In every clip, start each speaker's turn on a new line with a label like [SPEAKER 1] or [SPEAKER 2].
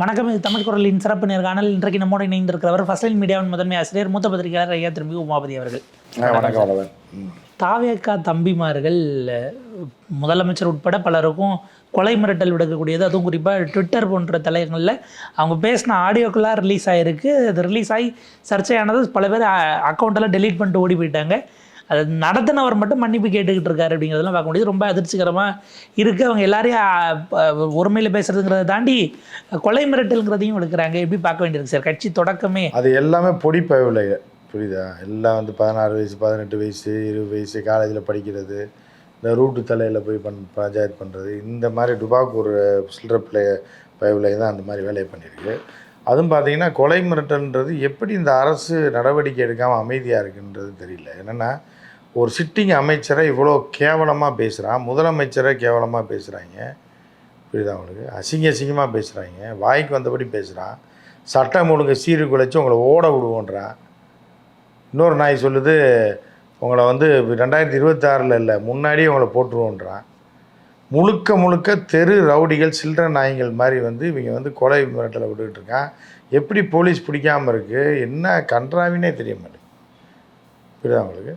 [SPEAKER 1] வணக்கம் இது தமிழ் குரலின் சிறப்பு நேர்காணல். இன்றைக்கு நம்மோடு இணைந்திருக்கிறவர் ஃபர்ஸ்ட் லைன் மீடியாவின் முதன்மை ஆசிரியர் மூத்த பத்திரிகையாளர் ஐயா திரும்பி உமாபதி அவர்கள். தாவேக்கா தம்பிமார்கள் முதலமைச்சர் உட்பட பலருக்கும் கொலை மிரட்டல் விடுக்கக்கூடியது. அதுவும் குறிப்பாக ட்விட்டர் போன்ற தலையங்களில் அவங்க பேசின ஆடியோக்கெல்லாம் ரிலீஸ் ஆகிருக்கு அது ரிலீஸ் ஆகி சர்ச்சையானது பல பேர் அக்கௌண்ட்டெல்லாம் டெலீட் பண்ணிட்டு ஓடி போயிட்டாங்க. அது நடத்தினவர் மட்டும் மன்னிப்பு கேட்டுக்கிட்டு இருக்காரு அப்படிங்கிறதெல்லாம் பார்க்க முடியுது. ரொம்ப அதிர்ச்சிகரமாக இருக்குது அவங்க எல்லாரையும் ஒருமையில் பேசுறதுங்கிறத தாண்டி கொலை மிரட்டல்ங்கிறதையும் எடுக்கிறாங்க. எப்படி பார்க்க வேண்டியிருக்கு சார்? கட்சி தொடக்கமே.
[SPEAKER 2] அது எல்லாமே பொடி பயவில்லை புரியுதா? எல்லாம் வந்து பதினாறு வயசு பதினெட்டு வயசு இருபது வயசு காலேஜில் படிக்கிறது இந்த ரூட்டு தலையில் போய் பண் பஞ்சாயத்து பண்ணுறது இந்த மாதிரி டுபாக் ஒரு சில்லற பிள்ளை பயவில் தான் அந்த மாதிரி வேலையை பண்ணியிருக்கு. அதுவும் பார்த்தீங்கன்னா கொலை மிரட்டல்ன்றது எப்படி இந்த அரசு நடவடிக்கை எடுக்காமல் அமைதியாக இருக்குன்றது தெரியல. என்னென்னா ஒரு சிட்டிங் அமைச்சரை இவ்வளோ கேவலமாக பேசுகிறான் முதலமைச்சரை கேவலமாக பேசுகிறாங்க புரியுதா உங்களுக்கு? அசிங்க அசிங்கமாக பேசுகிறாங்க வாய்க்கு வந்தபடி பேசுகிறான் சட்டம் ஒழுங்கு சீர்குலைச்சு உங்களை ஓட விடுவோன்றான் இன்னொரு நாய் சொல்லுது உங்களை வந்து ரெண்டாயிரத்தி இருபத்தாறில் இல்லை முன்னாடியே உங்களை போட்டுருவோன்றான் முழுக்க முழுக்க தெரு ரவுடிகள் சில்லற நாய்கள் மாதிரி வந்து இவங்க வந்து கொலை மிரட்டலை விட்டுக்கிட்டு இருக்கான் எப்படி போலீஸ் பிடிக்காமல் இருக்குது என்ன கன்றாவினே தெரிய மாட்டேங்குது. புரியுதா அவங்களுக்கு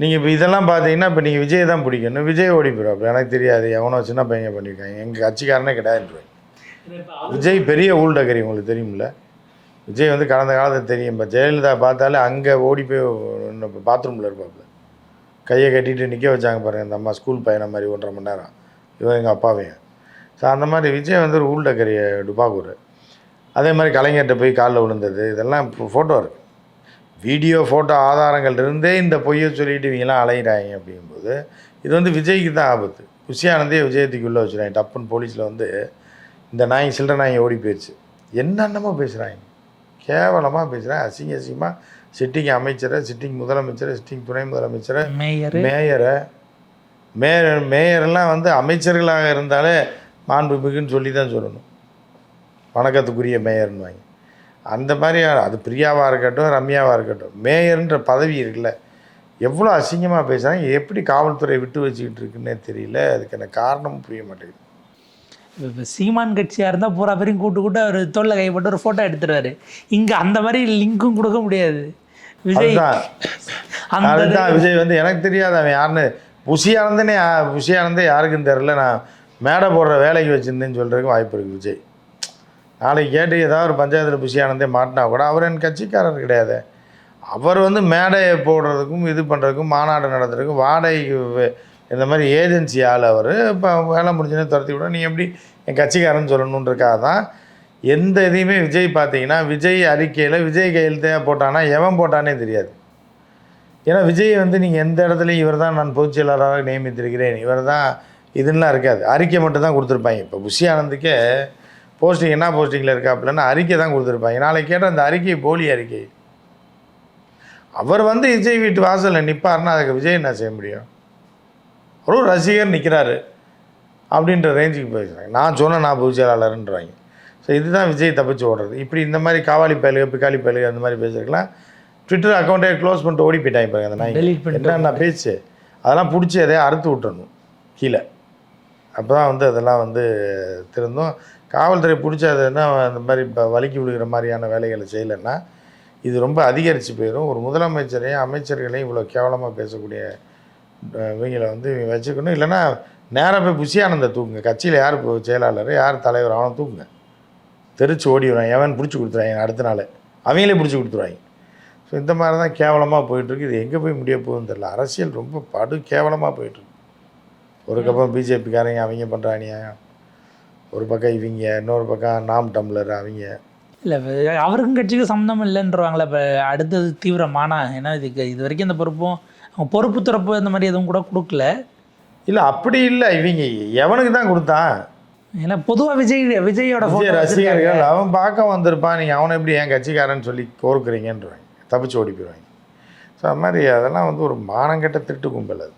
[SPEAKER 2] நீங்கள் இப்போ இதெல்லாம் பார்த்தீங்கன்னா இப்போ நீங்கள் விஜய் தான் பிடிக்கணும். விஜய் ஓடி போயிடும் எனக்கு தெரியாது. எவனோ சின்ன பையன் பண்ணியிருக்காங்க எங்கள் கட்சிக்காரனே கிடையாது விஜய் பெரிய ஊழ்டகரி உங்களுக்கு தெரியுமில்ல விஜய் வந்து கடந்த காலத்தில் தெரியும். இப்போ ஜெயலலிதா பார்த்தாலே அங்கே ஓடி போய் பாத்ரூமில் இருப்பாப்புல கையை கட்டிட்டு நிற்க வச்சாங்க பாருங்கள் இந்த அம்மா ஸ்கூல் பையனை மாதிரி ஒன்றரை மணி நேரம். இவன் எங்கள் அப்பாவையும். ஸோ அந்த மாதிரி விஜய் வந்து ஒரு ஊழ்டகரிய டுபாகூர். அதே மாதிரி கலைஞர்கிட்ட போய் காலில் விழுந்தது. இதெல்லாம் ஃபோட்டோ இருக்குது வீடியோ ஃபோட்டோ ஆதாரங்கள் இருந்தே இந்த பொய்யை சொல்லிட்டு இவங்கெல்லாம் அலையிறாங்க அப்படிங்கும்போது இது வந்து விஜய்க்கு தான் ஆபத்து. குஷியானந்தே விஜயத்துக்கு உள்ளே வச்சுறாங்க டப்புன்னு போலீஸில் வந்து இந்த நாய் சில்லற நாய் ஓடி போயிடுச்சு என்னென்னமோ பேசுகிறாங்க கேவலமாக பேசுகிறாங்க அசிங்க அசிங்கமாக சிட்டிங் அமைச்சரை சிட்டிங் முதலமைச்சரை சிட்டிங் துணை முதலமைச்சரை
[SPEAKER 1] மேயர்.
[SPEAKER 2] மேயரை. மேயர் மேயரெல்லாம் வந்து அமைச்சர்களாக இருந்தாலே மாண்புமிகுன்னு சொல்லி தான் சொல்லணும். வணக்கத்துக்குரிய மேயர்னு வாங்கி அந்த மாதிரி அது பிரியாவாக இருக்கட்டும் ரம்யாவாக இருக்கட்டும் மேயர்ன்ற பதவி இருக்குல்ல. எவ்வளோ அசிங்கமாக பேசுகிறாங்க எப்படி காவல்துறை விட்டு வச்சுக்கிட்டு இருக்குன்னே தெரியல. அதுக்கான காரணமும் புரிய மாட்டேங்குது.
[SPEAKER 1] இப்போ சீமான் கட்சியாக இருந்தால் பூரா பேரையும் கூட்டு கூட்டு அவர் தோல்ல கைப்பட்டு ஒரு ஃபோட்டோ எடுத்துருவாரு. இங்கே அந்த மாதிரி லிங்க்கும் கொடுக்க முடியாது. விஜய் அந்த
[SPEAKER 2] அதுதான் விஜய் வந்து எனக்கு தெரியாது அவன் யாருன்னு. புஷியானந்தனே புஷியானந்தே யாருக்குன்னு தெரில நான் மேடை போடுற வேலைக்கு வச்சுருந்தேன்னு சொல்கிறதுக்கு வாய்ப்பு இருக்குது விஜய். நாளைக்கு கேட்டு ஏதாவது ஒரு பஞ்சாயத்தில் புஷியானந்தே மாட்டினா கூட அவர் என் கட்சிக்காரர் கிடையாது. அவர் வந்து மேடையை போடுறதுக்கும் இது பண்ணுறதுக்கும் மாநாடு நடத்துறதுக்கும் வாடகைக்கு இந்த மாதிரி ஏஜென்சி ஆள் அவர். இப்போ வேலை முடிஞ்சுன்னு துரத்தி விட நீ எப்படி என் கட்சிக்காரன்னு சொல்லணுன்றக்காக தான் எந்த இதையுமே விஜய் பார்த்தீங்கன்னா விஜய் அறிக்கையில் விஜய் கையெழுத்தையாக போட்டானா எவன் போட்டானே தெரியாது. ஏன்னா விஜய் வந்து நீங்கள் எந்த இடத்துலையும் இவர் தான் நான் பொதுச் செயலாளராக நியமித்திருக்கிறேன். இவர் தான் இதுலாம் இருக்காது. அறிக்கை மட்டும் தான் கொடுத்துருப்பாங்க. இப்போ புஷி ஆனந்துக்கே போஸ்டிங் என்ன போஸ்டிங்கில் இருக்காப்புலன்னு அறிக்கை தான் கொடுத்துருப்பாங்க. நாளைக்கு கேட்டால் அந்த அறிக்கை போலி அறிக்கை. அவர் வந்து விஜய் வீட்டு வாசலில் நிற்பாருன்னா அதுக்கு விஜய் என்ன செய்ய முடியும்? ஒரு ரசிகர் நிற்கிறாரு அப்படின்ற ரேஞ்சுக்கு போயிருக்காங்க நான் சொன்னேன் நான் பொதுச் செயலாளர்ன்றாங்க ஸோ இதுதான் விஜய் தப்பிச்சு ஓடுறது. இப்படி இந்த மாதிரி காவாலி பயலுக பிக்காலி பயலுக அந்த மாதிரி பேசுறதுக்கெல்லாம் ட்விட்டர் அக்கௌண்ட்டே க்ளோஸ் பண்ணிட்டு ஓடி போயிட்டாங்க பாருங்க அந்த நாய் என்னென்ன பேச்சு? அதெல்லாம் பிடிச்சி எதையா அறுத்து விட்டுறணும். கீழே. அப்போ தான் வந்து அதெல்லாம் வந்து திருந்தும். காவல்துறை பிடிச்சாதுன்னா என்ன அந்த மாதிரி இப்போ வலிக்கி விடுகிற மாதிரியான வேலைகளை செய்யலைன்னா இது ரொம்ப அதிகரித்து போயிடும். ஒரு முதலமைச்சரையும் அமைச்சர்களையும் இவ்வளோ கேவலமாக பேசக்கூடிய இவங்களை வந்து இவங்க வச்சுக்கணும். இல்லைன்னா நேராக போய் புஷியானந்த தூக்குங்க. கட்சியில் யார் இப்போ செயலாளர் யார் தலைவர் அவனை தூக்குங்க. தெரிச்சு ஓடி எவன் பிடிச்சி கொடுத்துருவாங்க அடுத்த நாள்? அவங்களே பிடிச்சி கொடுத்துருவாங்க. ஸோ இந்த மாதிரி தான் கேவலமாக போயிட்டுருக்கு. இது எங்கே போய் முடிய போகுதுன்னு தெரில அரசியல் ரொம்ப படு கேவலமாக போயிட்டுருக்கு. ஒருக்கப்புறம் பிஜேபிக்காரங்க அவங்க பண்ணுற ஒரு பக்கம் இவங்க இன்னொரு பக்கம் நாம் டம்ளர் அவங்க.
[SPEAKER 1] இல்லை அவருக்கும் கட்சிக்கு சம்மந்தம் இல்லைன்றவாங்களே இப்போ அடுத்தது தீவிரமானா ஏன்னா இதுக்கு இது வரைக்கும் இந்த பொறுப்பும் அவங்க பொறுப்பு துறப்பு இந்த மாதிரி எதுவும் கூட கொடுக்கல.
[SPEAKER 2] இல்லை அப்படி இல்லை இவங்க எவனுக்கு தான் கொடுத்தான்?
[SPEAKER 1] ஏன்னா பொதுவாக விஜய் விஜயோட.
[SPEAKER 2] ரசிகர்கள் அவன் பார்க்க வந்திருப்பான் நீங்கள் அவனை எப்படி என் கட்சிக்காரன்னு சொல்லி கோர்க்குறீங்கன்றவாங்க தப்பிச்சு ஓடி போயிடுவாங்க ஸோ அது மாதிரி அதெல்லாம் வந்து ஒரு மானங்கெட்ட திருட்டு கும்பல் அது.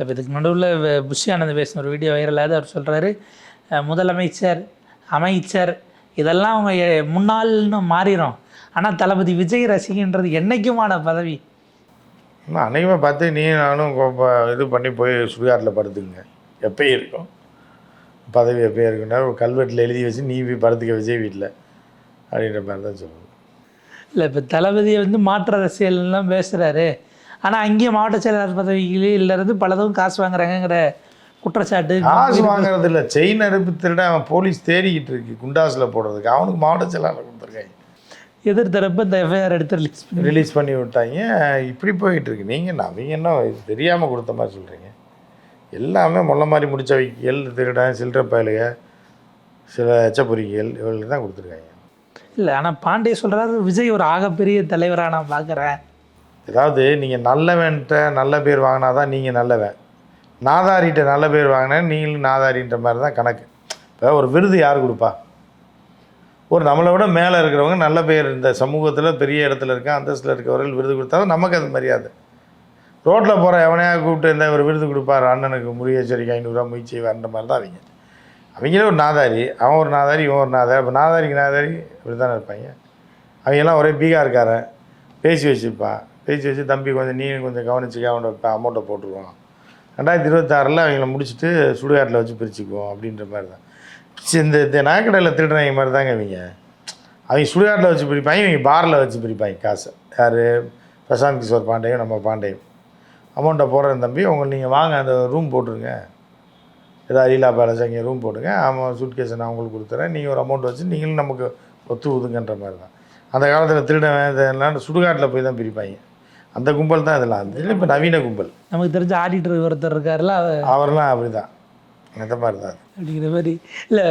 [SPEAKER 1] இப்போ இதுக்கு நடுவில் புஷி ஆனந்த் பேசின ஒரு வீடியோ வைரலாகுது அவர் சொல்கிறாரு முதலமைச்சர் அமைச்சர் இதெல்லாம் அவங்க முன்னாள்னு மாறிடும் ஆனால் தளபதி விஜய் ரசிகன்றது என்னைக்குமான பதவி?
[SPEAKER 2] அநேகமாக பார்த்து நீ நானும் இது பண்ணி போய் சுடுகாட்டில் படுத்துக்குங்க. எப்பயும் இருக்கும். பதவி எப்படியே இருக்குன்னா ஒரு கல்வெட்டில் எழுதி வச்சு நீ போய் படுத்துக்க விஜய் வீட்டில். அப்படின்ற மாதிரி தான் சொல்லுவாங்க
[SPEAKER 1] இல்லை இப்போ தளபதியை வந்து மாற்று அரசியல்லாம் பேசுகிறாரு ஆனால் அங்கேயே மாவட்ட செயலாளர் பதவிகளில் இருந்து பலதும் காசு வாங்குறாங்கங்கிற குற்றச்சாட்டு
[SPEAKER 2] காசு வாங்குறது இல்லை செயின் அறுப்பு திருட அவன் போலீஸ் தேடிக்கிட்டு இருக்கு. குண்டாஸில் போடுறதுக்கு. அவனுக்கு மாவட்ட செயலாளர் கொடுத்துருக்காங்க.
[SPEAKER 1] எதிர்த்தரப்பு இந்த எஃப்ஐஆர் எடுத்து ரிலீஸ் பண்ணி
[SPEAKER 2] ரிலீஸ் பண்ணி விட்டாங்க. இப்படி போயிட்டு இருக்கு. நீங்கள் அவங்க என்ன தெரியாமல் கொடுத்த மாதிரி சொல்கிறீங்க எல்லாமே முள்ள மாதிரி முடிச்ச வைக்கல் திருடன் சில்லற பயலுக சில எச்சப்பொறிகள் இவங்களுக்கு தான் கொடுத்துருக்காங்க.
[SPEAKER 1] இல்லை ஆனால் பாண்டே சொல்கிறாரு விஜய் ஒரு ஆகப்பெரிய தலைவராக நான் பார்க்குறேன்
[SPEAKER 2] ஏதாவது நீங்கள் நல்லவன்ட்ட நல்ல பேர் வாங்கினா தான் நீங்கள் நல்லவன். நாதாரிட்ட நல்ல பேர் வாங்கினேன் நீங்களும் நாதாரின்ற மாதிரி தான் கணக்கு. இப்போ ஒரு விருது யார் கொடுப்பா? ஒரு நம்மளை விட மேலே இருக்கிறவங்க நல்ல பேர் இந்த சமூகத்தில் பெரிய இடத்துல இருக்க அந்தஸ்தில் இருக்கவர்கள் விருது கொடுத்தா நமக்கு அது மரியாதை. ரோட்டில் போகிற எவனையா கூப்பிட்டு இந்த ஒரு விருது கொடுப்பார்? அண்ணனுக்கு முறியச்சரிக்கை ஐநூறுரூவா முயற்சி வரன்ற மாதிரி தான் அவங்க. அவங்களே ஒரு நாதாரி அவன் ஒரு நாதாரி இவன் ஒரு நாதாரி. அப்போ நாதாரிக்கு நாதாரி இப்படி தானே இருப்பாங்க? அவங்கெல்லாம் ஒரே பீகார்காரன். பேசி வச்சுப்பான் பேசி வச்சு தம்பி கொஞ்சம் நீ கொஞ்சம் கவனிச்சுக்க அவனோட அமௌண்ட்டை போட்டுருவான். ரெண்டாயிரத்தி இருபத்தாறில் அவங்கள முடிச்சுட்டு சுடுகாட்டில் வச்சு பிரிச்சுக்குவோம் அப்படின்ற மாதிரி தான். இந்த இந்த நகைக்கடையில் திருடுறவங்க மாதிரி தாங்க இவங்க. அவங்க சுடுகாட்டில் வச்சு பிரிப்பாங்க இவங்க பாரில் வச்சு பிரிப்பாங்க காசை. யார்? பிரசாந்த் கிஷோர் பாண்டேயும் நம்ம பாண்டேயும் அமௌண்ட்டை போடுறேன் தம்பி உங்களை நீங்கள் வாங்க அந்த ரூம் போட்டுருங்க. ஏதாவது லீலா பேலஸ் அங்கே ரூம் போடுங்க ஆமாம் சூட் கேஸை நான் உங்களுக்கு கொடுத்துறேன். நீங்கள் ஒரு அமௌண்ட் வச்சு நீங்களும் நமக்கு ஒத்து ஊதுங்கன்ற மாதிரி தான். அந்த காலத்தில் திருடன் இதெல்லாம் சுடுகாட்டில் போய் தான் பிரிப்பாங்க. அந்த கும்பல் தான் இதெல்லாம். அது இப்போ நவீன கும்பல்.
[SPEAKER 1] நமக்கு தெரிஞ்ச ஆடிட்டர் ஒருத்தர் இருக்காருல்ல அவர்
[SPEAKER 2] அவரெல்லாம் அப்படி தான் அந்த மாதிரி தான்
[SPEAKER 1] அப்படிங்கிற மாதிரி. இல்லை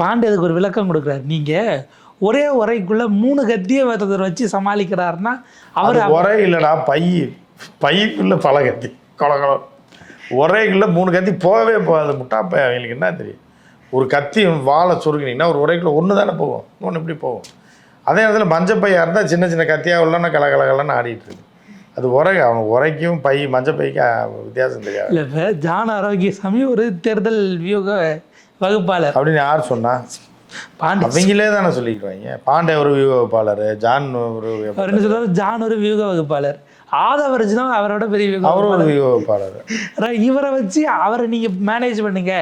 [SPEAKER 1] பாண்டே அதுக்கு ஒரு விளக்கம் கொடுக்குறாரு. நீங்கள் ஒரே உரைக்குள்ளே மூணு கத்தியை ஒருத்தர் வச்சு சமாளிக்கிறாருன்னா அவர்
[SPEAKER 2] ஒரே இல்லைடா பை பைக்குள்ள பல கத்தி. கொலகலம் ஒரேக்குள்ள மூணு கத்தி போகவே போகாது. முட்டாப்பை அவங்களுக்கு என்ன தெரியும்? ஒரு கத்தி வாழை சுருங்கினீங்கன்னா ஒரு உரைக்குள்ள ஒன்று தானே போகும். இன்னொன்று எப்படி போகும்? அதே நேரத்தில் மஞ்சப்பையாக இருந்தால் சின்ன சின்ன கத்தியாக உள்ளனா கல கல கலன்னு ஆடிட்டு இருக்கு. அது உரை அவன் உரைக்கும் பை மஞ்சப்பைக்கு அஹ், வித்தியாசம் தெரியாது.
[SPEAKER 1] இல்லை இப்போ ஜான் ஆரோக்கியசாமி ஒரு தேர்தல் வியூக வகுப்பாளர்.
[SPEAKER 2] அப்படின்னு யார் சொன்னா?
[SPEAKER 1] பாண்டே.
[SPEAKER 2] அவங்களே தானே சொல்லிக்கிறாங்க பாண்டே ஒரு வியூகப்பாளர் ஜான் ஒரு
[SPEAKER 1] என்ன சொல்றாரு? ஜான் ஒரு வியூக வகுப்பாளர். ஆதவர்ஜ் தான் அவரோட பெரிய வியூக
[SPEAKER 2] அவர் ஒரு வியூகப்பாளர்
[SPEAKER 1] ர- இவரை வச்சு அவரை நீங்கள் மேனேஜ் பண்ணுங்க.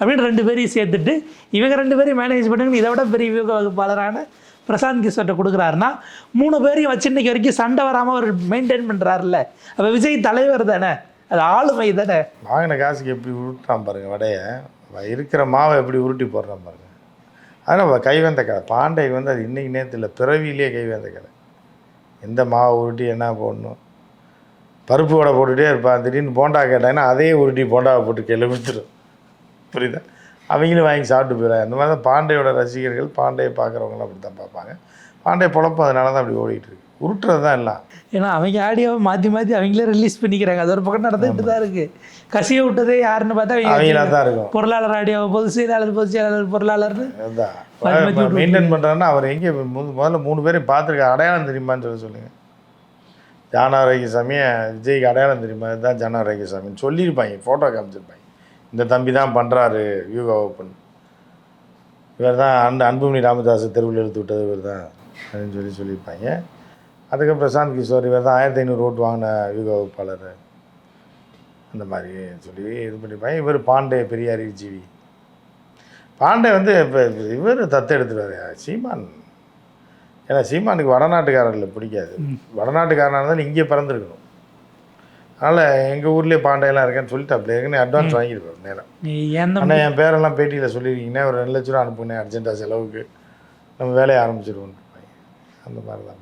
[SPEAKER 1] அப்படின்னு ரெண்டு பேரையும் சேர்த்துட்டு இவங்க ரெண்டு பேரையும் மேனேஜ் பண்ணுங்க இதை விட பெரிய வியூக வகுப்பாளரான பிரசாந்த் கிஷோர்ட்ட கொடுக்குறாருன்னா மூணு பேரையும் வச்சு இன்னைக்கு வரைக்கும் சண்டை வராமல் அவர் மெயின்டைன் பண்ணுறாருல்ல அப்போ விஜய் தலைவர் தானே? அது ஆளுமை தானே?
[SPEAKER 2] வாங்கின காசுக்கு எப்படி உருட்டுறான் பாருங்க வடையை. இருக்கிற மாவை எப்படி உருட்டி போடுறான் பாருங்க. அதனால் கைவந்த கதை. பாண்டைக்கு வந்து அது இன்றைக்கி நேரத்தில் பிறவியிலேயே பிறவியிலே கைவந்த கதை. எந்த மாவை உருட்டி என்ன போடணும்? பருப்பு வடை போட்டுகிட்டே இருப்பான் திடீர்னு போண்டா கேட்டாங்கன்னா அதே உருட்டி போண்டாவை போட்டு கீழே புரியுதா? அவங்களும் வாங்கி சாப்பிட்டு போயிடுறாங்க. அந்த மாதிரி தான் பாண்டையோட ரசிகர்கள் பாண்டையை பார்க்குறவங்களாம் அப்படி தான் பார்ப்பாங்க. பாண்டே பொழப்பு அதனால தான் அப்படி ஓடிட்டு இருக்கு. உருட்டுறது தான் எல்லாம்.
[SPEAKER 1] ஏன்னா அவங்க ஆடியோவை மாற்றி மாற்றி அவங்களே ரிலீஸ் பண்ணிக்கிறாங்க. அது ஒரு பக்கம் நடந்துகிட்டு தான் இருக்குது கசிய விட்டதே யாருன்னு பார்த்தா
[SPEAKER 2] அவங்களா
[SPEAKER 1] அவங்க
[SPEAKER 2] தான் இருக்கும்.
[SPEAKER 1] பொருளாளர் ஆடியோ பொதுச் செயலாளர் பொதுச் செயலாளர் பொருளாளர்னு
[SPEAKER 2] அதுதான் மெயின்டைன் பண்ணுறான்னா அவர் எங்கே முதல்ல மூணு பேரையும் பார்த்துருக்க அடையாளம் தெரியுமான்னு சொல்லி சொல்லுங்கள் ஜானாரோக்கியசாமி விஜய்க்கு அடையாளம் தெரியுமா? இதுதான் ஜானாரோக்கியசாமின்னு சொல்லியிருப்பாங்க ஃபோட்டோ காமிச்சிருப்பாங்க. இந்த தம்பி தான் பண்ணுறாரு யூகா ஓப்பன் இவர் தான் அன்பு அன்புமணி ராமதாஸ் தெருவில் எடுத்து விட்டது இவர் தான் அப்படின்னு சொல்லி சொல்லியிருப்பாங்க. அதுக்கப்புறம் பிரசாந்த் கிஷோர் இவர் தான் ஆயிரத்தி ஐநூறு ஓட்டு வாங்கின யூகா வகுப்பாளர். அந்த மாதிரி சொல்லி இது பண்ணியிருப்பாங்க. இவர் பாண்டே பெரிய அறிவுஜீவி பாண்டே வந்து இப்போ இவர் தத்து எடுத்துருவாரு. சீமான். ஏன்னா சீமானுக்கு வடநாட்டுக்காரர்களை பிடிக்காது. வடநாட்டுக்காரனாக இருந்தாலும் இங்கே பிறந்திருக்கணும். அதனால் எங்கள் ஊர்லேயே பாண்டையெல்லாம் இருக்கேன்னு சொல்லிட்டு அப்படி இருக்குன்னு அட்வான்ஸ் வாங்கியிருப்பார் நேரம் ஆனால் என் பேரெல்லாம் பேட்டியில் சொல்லியிருக்கீங்கன்னா ஒரு ரெண்டு லட்ச ரூபா அனுப்புனேன் அர்ஜென்ட்டாக செலவுக்கு. நம்ம வேலையை ஆரம்பிச்சிருவோம் அந்த மாதிரி தான்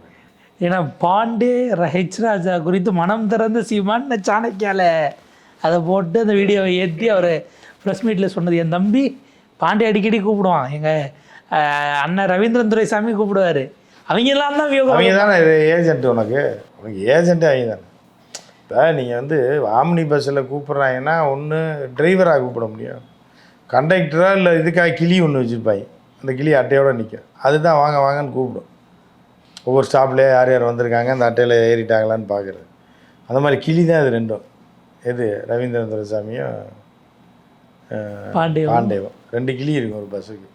[SPEAKER 1] ஏன்னா பாண்டே ர- ஹெச் ராஜா குறித்து மனம் திறந்த சீமான் சாணக்கியால. அதை போட்டு அந்த வீடியோவை ஏற்றி அவர் ப்ரெஸ் மீட்டில் சொன்னது என் தம்பி பாண்டே அடிக்கடி கூப்பிடுவான். எங்கள் அண்ணன் ரவீந்திரன் துரைசாமி கூப்பிடுவார். அவங்க எல்லாம் தான்
[SPEAKER 2] அவங்க தானே ஏஜென்ட் உனக்கு. உனக்கு ஏஜென்ட்டே அவங்க தானே. இப்போ நீங்கள் வந்து ஆம்னி பஸ்ஸில் கூப்பிட்றாங்கன்னா ஒன்று டிரைவராக கூப்பிட முடியும். கண்டக்டராக இல்லை இதுக்காக கிளி ஒன்று வச்சுருப்பாங்க அந்த கிளி அட்டையோடு நிற்கும் அதுதான் வாங்க வாங்கன்னு கூப்பிடும். ஒவ்வொரு ஸ்டாப்லேயே யார் யார் வந்திருக்காங்க அந்த அட்டையில் ஏறிட்டாங்களான்னு பார்க்குறது அந்த மாதிரி கிளி தான் இது ரெண்டும். எது? ரவீந்திரன் துரைசாமியும் அஹ்,
[SPEAKER 1] பாண்டே
[SPEAKER 2] பாண்டேவும். ரெண்டு கிளி இருக்கும் ஒரு பஸ்ஸுக்கு.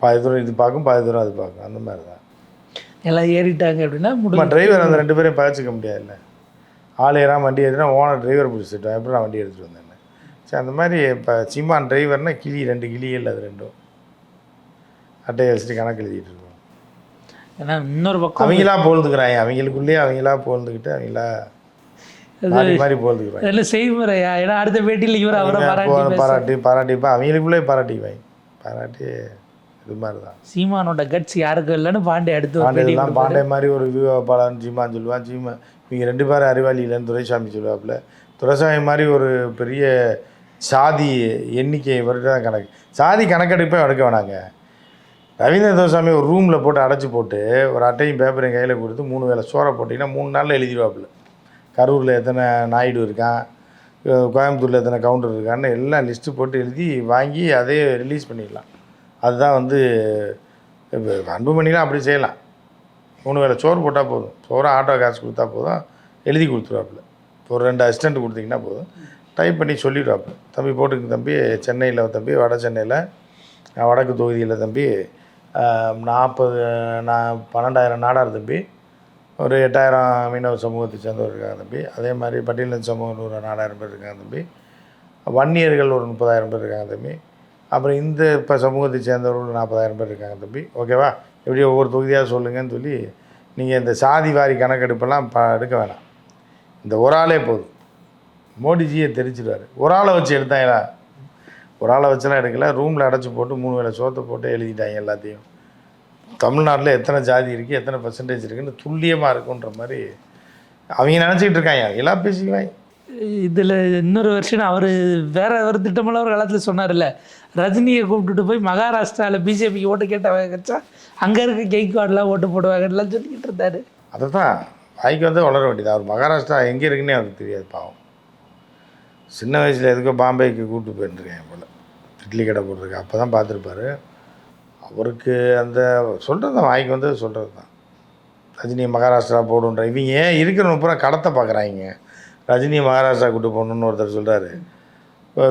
[SPEAKER 2] பாதி தூரம் இது பார்க்கும் பாதி தூரம் அது பார்க்கும். அந்த மாதிரி தான்.
[SPEAKER 1] எல்லாம் ஏறிட்டாங்க அப்படின்னா
[SPEAKER 2] டிரைவர் அந்த ரெண்டு பேரையும் பகிச்சிக்க முடியாதுல்ல. ஆள் வண்டி ஏற்றினா ஓனர் டிரைவர் பிடிச்சிட்டோம் எப்படி நான் வண்டி எடுத்துகிட்டு வந்தேன் சரி அந்த மாதிரி இப்போ சீமான் டிரைவர்னா கிளி ரெண்டு கிளிகள் அது ரெண்டும். அட்டையை வச்சுட்டு கணக்கு எழுதிட்டு இருக்கோம்
[SPEAKER 1] ஏன்னா இன்னொரு பக்கம்
[SPEAKER 2] அவங்களா போல்துக்கிறாங்க அவங்களுக்குள்ளேயே அவங்களா போல்ந்துக்கிட்டு அவங்களா போல்துக்கிறாங்க
[SPEAKER 1] அதில் செய்முறையா? ஏன்னா அடுத்த பேட்டியில் இவர் அவரை பாராட்டி
[SPEAKER 2] பாராட்டிப்பா அவங்களுக்குள்ளே பாராட்டிக்குவாங்க. பாராட்டி இது மாதிரி தான்
[SPEAKER 1] சீமானோட கட்ஸ் யாருக்கும் இல்லைன்னு பாண்டே அடுத்து
[SPEAKER 2] பாண்டே மாதிரி ஒரு வியூபாளன் சீமான் சொல்லுவான். சீமா இவங்க ரெண்டு பேரும் அறிவாளி இல்லைன்னு துரைசாமி சொல்லுவாப்புல. துரைசாமி மாதிரி ஒரு பெரிய சாதி எண்ணிக்கை வருடம் தான் கணக்கு. சாதி கணக்கெடுப்பே எடுக்க வேணாங்க. ரவீந்திர துரைசாமி ஒரு ரூமில் போட்டு அடைச்சி போட்டு ஒரு அட்டையும் பேப்பரையும் கையில் கொடுத்து மூணு வேளை சோறை போட்டிங்கன்னா மூணு நாளில் எழுதிடுவாப்புல. கரூரில் எத்தனை நாயுடு இருக்கான் கோயம்புத்தூரில் எத்தனை கவுண்டர் இருக்கான்னு எல்லாம் லிஸ்ட்டு போட்டு எழுதி வாங்கி அதே ரிலீஸ் பண்ணிடலாம். அதுதான் வந்து இப்ப அன்புமணிலாம் அப்படி செய்யலாம். மூணு வேளை சோறு போட்டால் போதும். சோறு ஆட்டோ காசு கொடுத்தா போதும். எழுதி கொடுத்துருவாப்புல. ஒரு ரெண்டு அசிஸ்டண்ட் கொடுத்தீங்கன்னா போதும். டைப் பண்ணி சொல்லிடுவாப்புல. தம்பி போட்டுக்கு தம்பி சென்னையில் தம்பி வட சென்னையில். வடக்கு தொகுதியில் தம்பி நாற்பது நான் பன்னெண்டாயிரம் நாடார் தம்பி. ஒரு எட்டாயிரம் மீனவ சமூகத்தை சேர்ந்தவர் இருக்காங்க தம்பி. அதே மாதிரி பட்டியலின் சமூகம் ஒரு நாலாயிரம் பேர் இருக்காங்க தம்பி. வன்னியர்கள் ஒரு முப்பதாயிரம் பேர் இருக்காங்க தம்பி. அப்புறம் இந்த இப்போ சமூகத்தை சேர்ந்தவர்கள் நாற்பதாயிரம் பேர் இருக்காங்க தம்பி. ஓகேவா எப்படி ஒவ்வொரு தொகுதியாக சொல்லுங்கன்னு சொல்லி நீங்கள் இந்த சாதி வாரி கணக்கெடுப்பெல்லாம் ப எடுக்க வேணாம். இந்த ஒரு ஆளே போதும். மோடிஜியை தெரிச்சிடுவார் ஒரு ஆளை வச்சு எடுத்தாங்களா? ஒரு ஆளை வச்செல்லாம் எடுக்கல. ரூமில் அடைச்சி போட்டு மூணு வேளை சோத்தை போட்டு எழுதிட்டாங்க எல்லாத்தையும். தமிழ்நாட்டில் எத்தனை ஜாதி இருக்குது எத்தனை பர்சன்டேஜ் இருக்குன்னு துல்லியமாக இருக்குன்ற மாதிரி அவங்க நினச்சிக்கிட்டு இருக்காங்க. எல்லாம் பேசிக்குவாங்க.
[SPEAKER 1] இதில் இன்னொரு வருஷம் அவர் வேற ஒரு திட்டமெல்லாம் ஒரு காலத்தில் சொன்னார்ல ரஜினியை கூப்பிட்டுட்டு போய் மகாராஷ்டிராவில் பிஜேபிக்கு ஓட்டு கேட்ட வச்சா அங்கே இருக்க கெய்க்வாட்லாம் ஓட்டு போடுவாங்கலாம் சொல்லிக்கிட்டு இருந்தார்.
[SPEAKER 2] அதை தான் வாய்க்கு வந்து வளர வேண்டியது? அவர் மகாராஷ்டிரா எங்கே இருக்குன்னே அவருக்கு தெரியாது பாவம். சின்ன வயசில் எதுக்கோ பாம்பேக்கு கூப்பிட்டு போயிருந்துருக்கேன் போல் இட்லி கடை போட்டிருக்கேன் அப்போ தான் பார்த்துருப்பாரு. அவருக்கு அந்த சொல்கிறது தான் வாய்க்கு வந்து சொல்கிறது தான். ரஜினி மகாராஷ்டிரா போடுன்ற இவங்க ஏன் இருக்கிறவங்க பூரா கடத்தை பார்க்குறாங்க ரஜினி மகாராஷ்டிரா கூட்டு போகணுன்னு ஒருத்தர் சொல்கிறாரு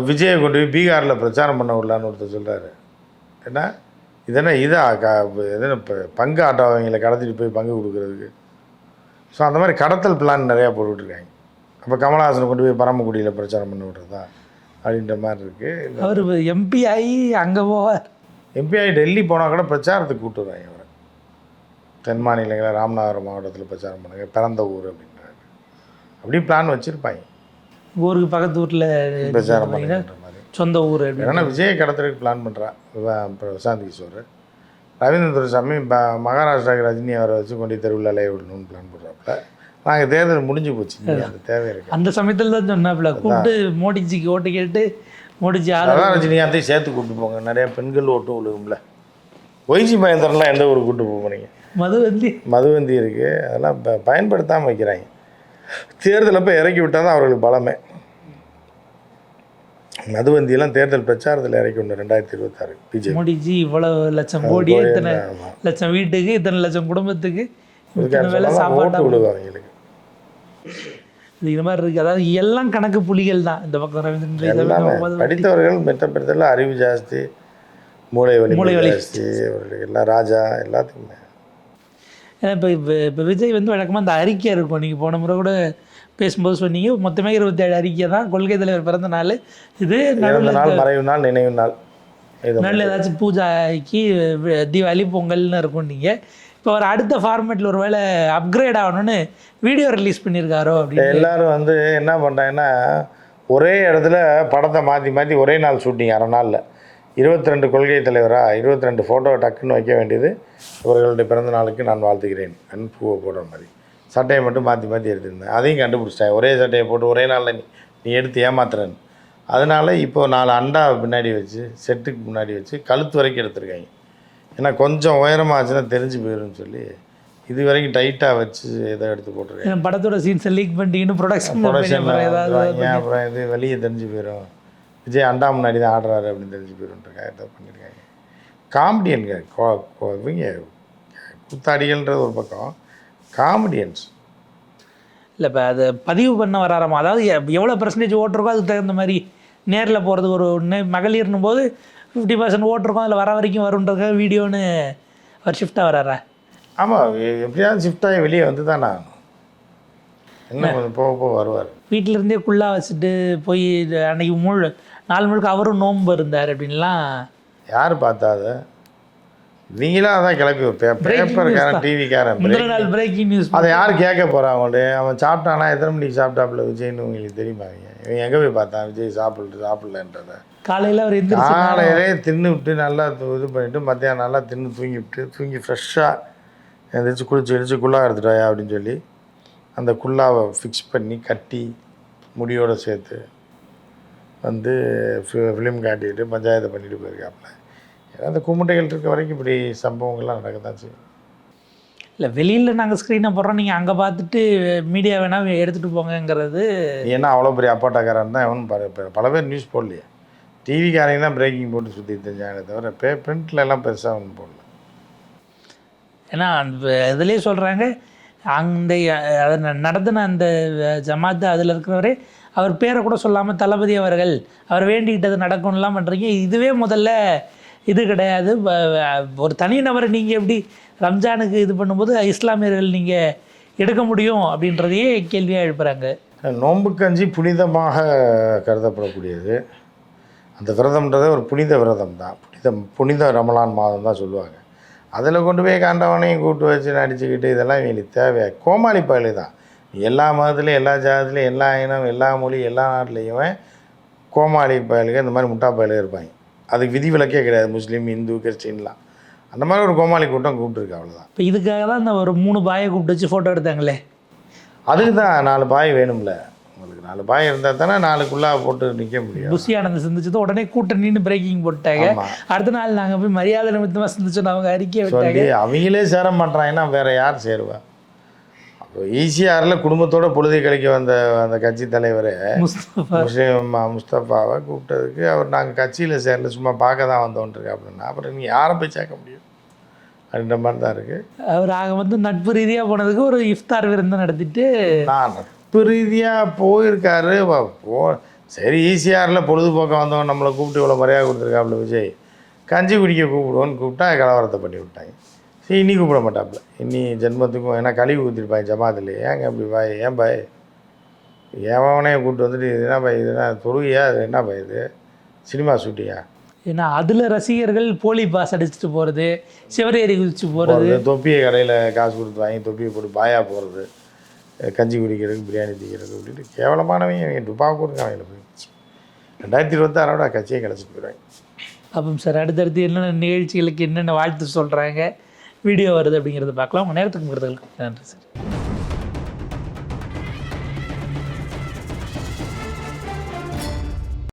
[SPEAKER 2] விஜயை கொண்டு போய் பீகாரில் பிரச்சாரம் பண்ண விடலான்னு ஒருத்தர் சொல்கிறாரு என்ன? இதென்ன இதா? க எதனா இப்போ பங்கு ஆட்டோவங்களை கடத்திட்டு போய் பங்கு கொடுக்குறதுக்கு? ஸோ அந்த மாதிரி கடத்தல் பிளான் நிறையா போட்டுட்ருக்காங்க. அப்போ கமலஹாசனை கொண்டு போய் பரமக்குடியில் பிரச்சாரம் பண்ண விட்றதா? அப்படின்ற மாதிரி இருக்குது
[SPEAKER 1] அவர் எம்பி ஆகி அங்கே போவார்.
[SPEAKER 2] எம்பிஐ டெல்லி போனால் கூட பிரச்சாரத்துக்கு கூப்பிட்டு வருவாங்க அவரை தென் மாநிலங்களில் ராமநாதபுரம் மாவட்டத்தில் பிரச்சாரம் பண்ணுங்க பிறந்த ஊர் அப்படின்றாரு. அப்படி பிளான் வச்சுருப்பாங்க.
[SPEAKER 1] ஊருக்கு பக்கத்து ஊரில்
[SPEAKER 2] பிரச்சாரம்
[SPEAKER 1] சொந்த ஊர்
[SPEAKER 2] ஏன்னா விஜய் கடத்துறதுக்கு பிளான் பண்ணுறா பிரசாந்த் கிஷோர். ரவீந்திர துரைசாமி மகாராஷ்டிராவுக்கு ரஜினி அவரை வச்சு கொண்டு தெருவில் அலைய விடணும்னு பிளான் பண்ணுறாப்புல நாங்கள் தேர்தல் முடிஞ்சு போச்சு. அந்த தேவை இருக்கு.
[SPEAKER 1] அந்த சமயத்தில் தான் சொன்னாப்புல. கூப்பிட்டு மோடிஜிக்கு ஓட்டு கேட்டு மோடிஜி ஆதரவு
[SPEAKER 2] ரஜினிகாந்தையும் சேர்த்து கூப்பிட்டு போங்க. நிறைய பெண்கள் ஓட்டும் விழுகும்ல. ஒய்ஜி மகேந்திரன்லாம் எந்த ஊருக்கு கூப்பிட்டு போக போறீங்க?
[SPEAKER 1] மது வந்து
[SPEAKER 2] மதுவந்தி இருக்குது அதெல்லாம் பயன்படுத்தாமல் வைக்கிறாங்க. தேர்தல் அப்போ இறக்கி விட்டால் தான் அவர்களுக்கு பலமே. மதுவந்தியெல்லாம் தேர்தல் பிரச்சாரத்தில் இறக்கி விடணும் ரெண்டாயிரத்தி இருபத்தாறு பிஜேபி.
[SPEAKER 1] மோடிஜி இவ்வளவு லட்சம் கோடி இத்தனை லட்சம் வீட்டுக்கு இத்தனை லட்சம் குடும்பத்துக்கு
[SPEAKER 2] ஓட்டு விழுகும் அவங்களுக்கு
[SPEAKER 1] இது இந்த மாதிரி இருக்குது அதாவது எல்லாம் கணக்கு புலிகள் தான். இந்த பக்கம் ரவீந்திரன்
[SPEAKER 2] படித்தவர்கள் மெத்த பெருத்தெல்லாம் அறிவு ஜாஸ்தி மூளை வலி
[SPEAKER 1] மூளை வலி.
[SPEAKER 2] ஜாஸ்தி அவர்களுக்கு எல்லாம் ராஜா எல்லாத்துக்குமே.
[SPEAKER 1] ஏன்னா இப்போ இப்போ இப்போ விஜய் வந்து வழக்கமாக அந்த அறிக்கை இருக்கும். நீங்கள் போன முறை கூட பேசும்போது சொன்னீங்க. மொத்தமே இருபத்தேழு அறிக்கை தான். கொள்கை தலைவர் பிறந்த நாள். இது
[SPEAKER 2] நாள் மறைவு நாள் நினைவு நாள்.
[SPEAKER 1] நடுவில் ஏதாச்சும் பூஜைக்கு தீபாவளி பொங்கல்னு இருக்கும் நீங்கள் இப்போ ஒரு அடுத்த ஃபார்மேட்டில் ஒரு வேளை அப்கிரேட் ஆகணும்னு வீடியோ ரிலீஸ் பண்ணியிருக்காரோ அப்படின்னு.
[SPEAKER 2] எல்லாரும் வந்து என்ன பண்ணுறாங்கன்னா ஒரே இடத்துல படத்தை மாற்றி மாற்றி ஒரே நாள் ஷூட்டிங் அரை நாளில். இருபத்தி ரெண்டு கொள்கை தலைவராக இருபத்தி ரெண்டு ஃபோட்டோ டக்குன்னு வைக்க வேண்டியது இவர்களுடைய பிறந்த நாளுக்கு நான் வாழ்த்துகிறேன். அன் பூவை போடுற மாதிரி. சட்டையை மட்டும் மாற்றி மாற்றி எடுத்திருந்தேன் அதையும் கண்டுபிடிச்சிட்டேன் ஒரே சட்டையை போட்டு ஒரே நாளில் நீ நீ எடுத்து ஏமாத்துறேன்னு. அதனால் இப்போ நாலு அண்டா பின்னாடி வச்சு செட்டுக்கு முன்னாடி வச்சு கழுத்து வரைக்கும் எடுத்திருக்காங்க. ஏன்னா கொஞ்சம் உயரமாச்சுன்னா தெரிஞ்சு போயிடும்னு சொல்லி இது வரைக்கும் டைட்டாக வச்சு இதை எடுத்து போட்டிருக்காங்க.
[SPEAKER 1] ஏன்னா படத்தோட சீன்ஸை லீக் பண்ணிட்டீங்கன்னு ப்ரொடக்ஷன்
[SPEAKER 2] ப்ரொடக்ஷன் அப்புறம் இது வெளியே தெரிஞ்சு போயிடும் விஜய் அண்டா முன்னாடி தான் ஆடுறாரு அப்படின்னு தெரிஞ்சு போயிடும்ன்றக்காக இதை பண்ணியிருக்காங்க. காமெடியன்க இவங்க குத்தாடிகள்ன்றது ஒரு பக்கம். காமெடியன்ஸ்
[SPEAKER 1] இல்லை இப்போ அதை பதிவு பண்ண வராராமா? அதாவது எவ்வளோ பர்சன்டேஜ் ஓட்டிருக்கோ அதுக்கு தகுந்த மாதிரி நேரில் போகிறது ஒரு நே- மகளிர்னும் போது ஃபிஃப்டி பர்சன்ட் ஓட்டிருக்கோம் அதில் வர வரைக்கும் வருன்றதுக்காக வீடியோன்னு அவர் ஷிஃப்டாக வராரா?
[SPEAKER 2] ஆமாம் எப்படியாவது ஷிஃப்ட் ஆகி வெளியே வந்து தான்? கொஞ்சம் போக போக வருவார்.
[SPEAKER 1] வீட்டில இருந்தே குள்ளா வச்சுட்டு போய் அன்னைக்கு முழு நாள் முழுக்க அவரும் நோன்பு இருந்தார் அப்படின்லாம்
[SPEAKER 2] யார் பார்த்தா அதை இவங்களாம் அதான் கிளப்பி வைப்பேன் பேப்பர்காரன் டிவிக்காரன்
[SPEAKER 1] முந்தின நாள் பிரேக்கிங் நியூஸ்
[SPEAKER 2] அதை யார் கேட்க போகிறான் அவங்கள்ட்ட அவன் சாப்பிட்டானா? எத்தனை மணிக்கு சாப்பிட்டாப்புல விஜய்னு உங்களுக்கு தெரியுமா? இவன் எங்கே போய் பார்த்தான்? விஜய் சாப்பிட்டு சாப்பிடலன்றத.
[SPEAKER 1] காலையில அவர் எந்திரிச்சு
[SPEAKER 2] காலையிலே தின்னு விட்டு நல்லா இது பண்ணிவிட்டு மத்தியானம் நல்லா தின்னு தூங்கி விட்டு தூங்கி ஃப்ரெஷ்ஷாக எந்திரிச்சு குளிச்சு எழுச்சி குள்ளா எடுத்துட்டாயா அப்படின்னு சொல்லி அந்த குல்லாவை ஃபிக்ஸ் பண்ணி கட்டி முடியோடு சேர்த்து வந்து ஃபிலிம் காட்டிட்டு பஞ்சாயத்தை பண்ணிட்டு போயிருக்காப்புல. ஏன்னா அந்த கும்பிட்டைகள் இருக்க வரைக்கும் இப்படி சம்பவங்கள்லாம் நடக்க தான் செய்யும்.
[SPEAKER 1] இல்லை வெளியில் நாங்கள் ஸ்க்ரீனை போடுறோம். நீங்கள் அங்கே பார்த்துட்டு மீடியா வேணால் எடுத்துகிட்டு போங்கங்கிறது
[SPEAKER 2] ஏன்னா அவ்வளோ பெரிய அப்பாட்டாக்காரன் தான் எவனும் பல பேர் நியூஸ் போடலையே. டிவிக்காரங்க தான் பிரேக்கிங் போட்டு சுற்றி தெரிஞ்சாங்க தவிர பே பிரிண்ட்ல எல்லாம் பெருசாக ஒன்றும் போடல.
[SPEAKER 1] ஏன்னா அந்த இதுலேயே சொல்கிறாங்க அந்த அது நடத்தின அந்த ஜமாத்து அதில் இருக்கிறவரே அவர் பேரை கூட சொல்லாமல் தளபதி அவர்கள் அவர் வேண்டிக்கிட்டது நடக்கும்லாம் பண்ணுறீங்க இதுவே முதல்ல இது கிடையாது. ஒரு தனிநபரை நீங்கள் எப்படி ரம்ஜானுக்கு இது பண்ணும்போது இஸ்லாமியர்கள் நீங்கள் எடுக்க முடியும் அப்படின்றதையே கேள்வியாக எழுப்புகிறாங்க
[SPEAKER 2] நோன்பு கஞ்சி புனிதமாக கருதப்படக்கூடியது. அந்த விரதம்ன்றதே ஒரு புனித விரதம் தான். புனித புனித ரமலான் மாதம் தான் சொல்லுவாங்க. அதில் கொண்டு போய் காண்டவனையும் கூட்டு வச்சு நடிச்சுக்கிட்டு இதெல்லாம் இவங்களுக்கு தேவையா? கோமாளி பயலு தான். எல்லா மதத்துலேயும் எல்லா ஜாதத்துலேயும் எல்லா இனம் எல்லா மொழி எல்லா நாட்டிலையுமே கோமாளி பயலுக இந்த மாதிரி முட்டா பயலுக இருப்பாங்க. அதுக்கு விதிவிலக்கே கிடையாது முஸ்லீம் இந்து கிறிஸ்டின்லாம். அந்த மாதிரி ஒரு கோமாளி கூட்டம் கூப்பிட்டுருக்கு அவ்வளோதான்
[SPEAKER 1] இப்போ இதுக்காக தான் இந்த ஒரு மூணு பாயை கூப்பிட்டு வச்சு ஃபோட்டோ எடுத்தாங்களே?
[SPEAKER 2] அதுக்கு தான் நாலு பாய் வேணும்ல. உங்களுக்கு நாலு பாய் இருந்தால் தானே நாலுக்குள்ளே போட்டு நிற்க முடியும்.
[SPEAKER 1] புஷி ஆனந்த் சிந்திச்சது உடனே கூட்டம் நின்று பிரேக்கிங் போட்டாங்க. அடுத்த நாள் நாங்கள் போய் மரியாதை நிமித்தமாக சிந்திச்சோம் அவங்க அறிக்கையை விட்டாங்க.
[SPEAKER 2] அவங்களே சேர மாட்டாங்கன்னா வேற யார் சேருவா? அப்போ ஈசிஆரில் குடும்பத்தோட பொழுதை கழிக்க வந்த அந்த கட்சி தலைவர் முஸ்லீம் முஸ்தபாவை கூப்பிட்டதுக்கு அவர் நாங்கள் கட்சியில் சேரல சும்மா பார்க்க தான் வந்தோன்றிருக்கு அப்படின்னா அப்புறம் நீ யாரை போய் சேர்க்க முடியும்? அப்படின்ற மாதிரி தான் இருக்குது
[SPEAKER 1] அவர் ஆக வந்து நட்பு ரீதியாக போனதுக்கு ஒரு இஃப்தார் விருந்து நடத்திட்டு
[SPEAKER 2] நான் நட்பு ரீதியாக போயிருக்காரு. வ- போ சரி ஈசிஆரில் பொழுதுபோக்க வந்தவன் நம்மளை கூப்பிட்டு இவ்வளோ மரியாதை கொடுத்துருக்காப்புல விஜய். கஞ்சி குடிக்க கூப்பிடுவோன்னு கூப்பிட்டா கலவரத்தை பண்ணி விட்டாங்க. சரி இன்னி கூப்பிட மாட்டாப்புல. இன்னி ஜென்மத்துக்கும் ஏன்னா கழிவு ஊற்றிருப்பாங்க ஜமாத்தில். ஏங்க இப்படி பாய்? ஏன் பாய்? ஏவனே கூப்பிட்டு வந்துட்டு இது என்ன பாய்? இது என்ன தொழுகையா? இது என்ன பாய் இது? சினிமா ஷூட்டிங்கா?
[SPEAKER 1] ஏன்னா அதில் ரசிகர்கள் போலி பாஸ் அடிச்சுட்டு போகிறது சிவரேறி குதிச்சு
[SPEAKER 2] போகிறது தொப்பியை கடையில் காசு கொடுத்து வாங்கி தொப்பியை போட்டு பாயா போகிறது கஞ்சி குடிக்கிறதுக்கு பிரியாணி திங்கிறதுக்கு அப்படின்ட்டு கேவலமானவங்க அவங்க துப்பாக்கூர் இருக்காங்க போய் ரெண்டாயிரத்தி இருபத்தாறோட கட்சியை கிடச்சிட்டு போயிடுவாங்க.
[SPEAKER 1] அப்போ சார் அடுத்தடுத்து என்னென்ன நிகழ்ச்சிகளுக்கு என்னென்ன வாழ்த்து சொல்கிறாங்க வீடியோ வருது அப்படிங்கிறத பார்க்கலாம். உங்கள் நேரத்துக்கு நன்றி சார்.